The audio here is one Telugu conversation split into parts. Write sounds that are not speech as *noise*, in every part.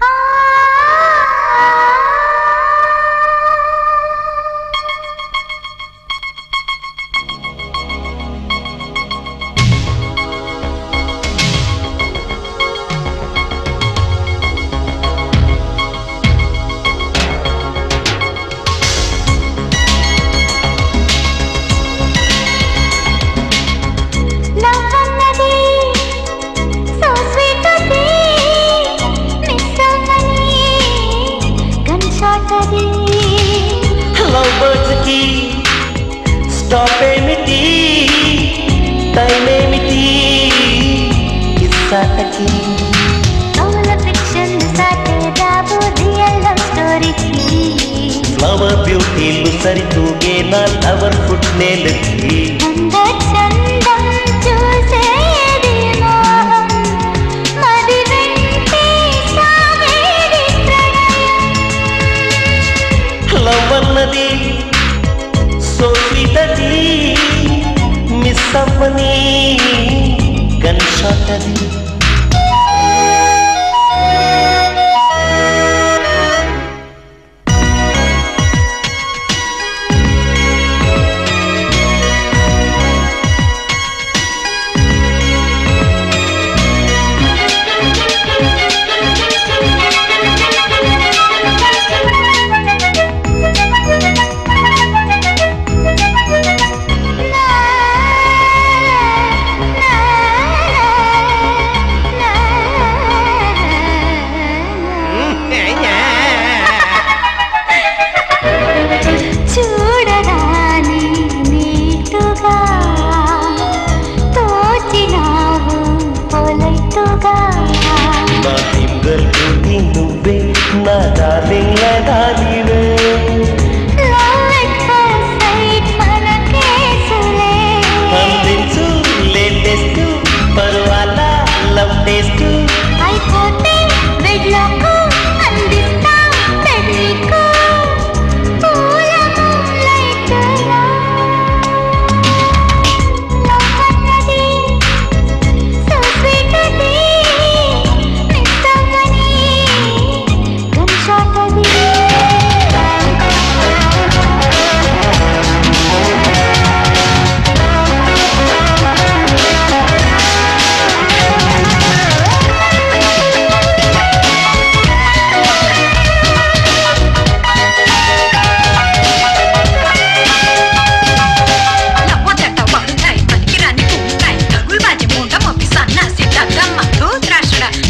啊！రియల్ లవ్ స్టోరీకి ఫ్లవర్ బ్యూటీలు సరితూగే నా లవర్ ఫుట్ నేలకి. లవ్ అన్నది सपने कनशा तरी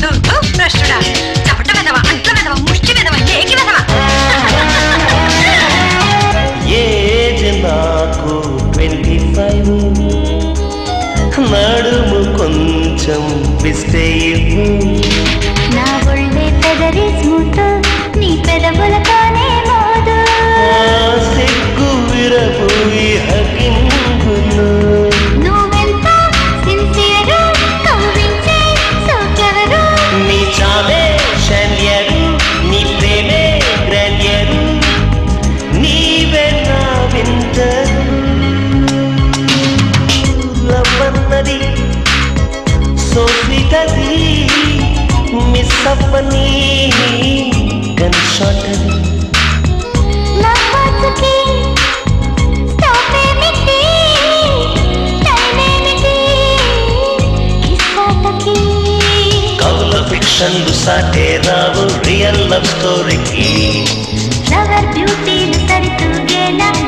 దూత్రాష్ట్రుడా దూత్రాష్ట్రుడా చపట వెదవ? అంట్ల వెదవ? ముష్టి వెదవ? ఏకి వెదవ? ఏజ్ నాకు ట్వంటీ ఫైవ్ నడుము కొంచెం ట్విస్టే ఇవ్వు. నా ఒళ్ళే పెదరి స్మూత్ నీ పెదవులతోనే గన్ షాట్ అది కిస్సాటకి కవుల ఫిక్షన్లు సాటే రావు రియల్ లవ్ స్టోరీకి. లవర్ బ్యూటీలు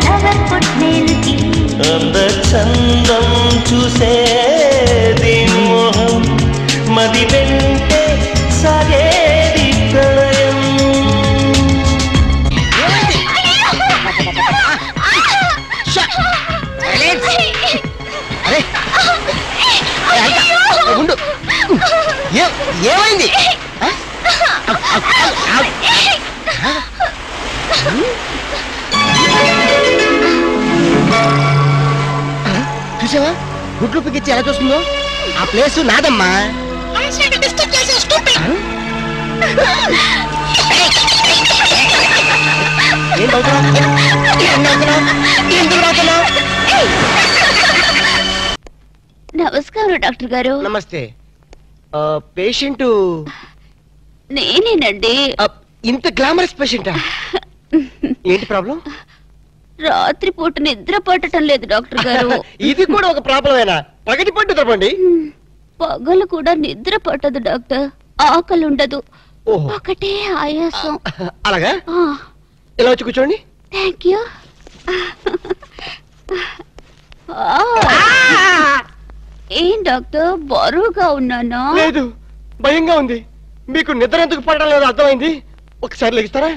లవర్ పుట్నేలుకి అంద చందం చూసేది ఏమైంది? చూసావా గుడ్లు పిగిచ్చి ఎలా చూస్తుందో ఆ ప్లేస్ నాదమ్మా ఏం? ఎందుకు నవ్వుతున్నావ్? నమస్కారం డాక్టర్ గారు నమస్తే పేషెంట్? నేనేనండి. ఇంత గ్లామరస్ పేషెంటా? ఏంటి ప్రాబ్లం? రాత్రి పూట నిద్ర పట్టడం లేదు డాక్టర్ గారు. *laughs* ఇది కూడా ఒక ప్రాబ్లమేనా? పగటి పట్టు తప్పండి పగలు కూడా నిద్ర పట్టదు డాక్టర్. ఆకలి ఉండదు ఒకటే ఆయాసం. అలాగా? ఇలా వచ్చి కూర్చోండి. థ్యాంక్ యూ డాక్టర్ బరువుగా ఉన్నానా? లేదు భయంగా ఉంది. మీకు నిద్ర ఎందుకు పడడం లేదు అర్థమైంది? ఒకసారి లెగిస్తారా?